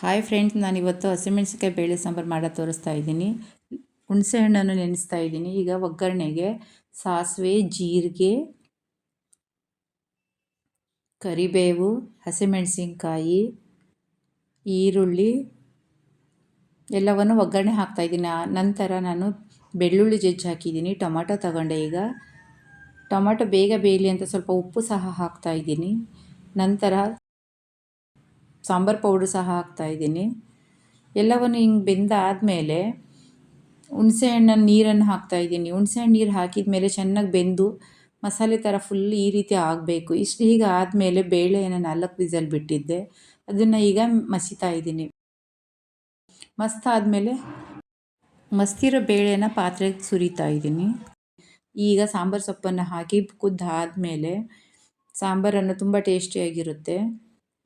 Hi friends ನಾನು ಇವತ್ತು ಹಸಿಮೆಣ್ಸಿಕಾಯಿ ಬೇಳೆ ಸಾಂಬಾರು ಮಾಡೋ ತೋರಿಸ್ತಾ ಇದ್ದೀನಿ. ಹುಣಸೆ ಹಣ್ಣನ್ನು ನೆನೆಸ್ತಾ ಇದ್ದೀನಿ. ಈಗ ಒಗ್ಗರಣೆಗೆ ಸಾಸಿವೆ, ಜೀರಿಗೆ, ಕರಿಬೇವು, ಹಸಿಮೆಣಸಿನ್ಕಾಯಿ, ಈರುಳ್ಳಿ ಎಲ್ಲವನ್ನು ಒಗ್ಗರಣೆ ಹಾಕ್ತಾಯಿದ್ದೀನಿ ನಂತರ ನಾನು ಬೆಳ್ಳುಳ್ಳಿ ಜಜ್ಜಿ ಹಾಕಿದ್ದೀನಿ. ಟೊಮಾಟೊ ತಗೊಂಡೆ ಈಗ. ಟೊಮಾಟೊ ಬೇಗ ಬೇಯಲಿ ಅಂತ ಸ್ವಲ್ಪ ಉಪ್ಪು ಸಹ ಹಾಕ್ತಾಯಿದ್ದೀನಿ ನಂತರ ಸಾಂಬಾರು ಪೌಡ್ರ್ ಸಹ ಹಾಕ್ತಾಯಿದ್ದೀನಿ ಎಲ್ಲವನ್ನು ಹಿಂಗೆ ಬೆಂದಾದಮೇಲೆ ಹುಣಸೆ ಹಣ್ಣನ್ನು ನೀರನ್ನು ಹಾಕ್ತಾಯಿದ್ದೀನಿ ಹುಣಸೆ ಹಣ್ಣು ನೀರು ಹಾಕಿದ ಮೇಲೆ ಚೆನ್ನಾಗಿ ಬೆಂದು ಮಸಾಲೆ ಥರ ಫುಲ್ ಈ ರೀತಿ ಆಗಬೇಕು. ಇಷ್ಟು ಹೀಗೆ ಆದಮೇಲೆ ಬೇಳೆಯನ್ನು ನಾಲ್ಕು ವಿಸಲ್ ಬಿಟ್ಟಿದ್ದೆ. ಅದನ್ನು ಈಗ ಮಸಿತಾ ಇದ್ದೀನಿ. ಮಸ್ತಾದಮೇಲೆ ಮಸ್ತಿರೋ ಬೇಳೆನ ಪಾತ್ರೆಗೆ ಸುರಿತಾ ಇದ್ದೀನಿ. ಈಗ ಸಾಂಬಾರು ಸೊಪ್ಪನ್ನು ಹಾಕಿ ಕುದ್ದಾದಮೇಲೆ ಸಾಂಬಾರನ್ನು ತುಂಬ ಟೇಸ್ಟಿಯಾಗಿರುತ್ತೆ.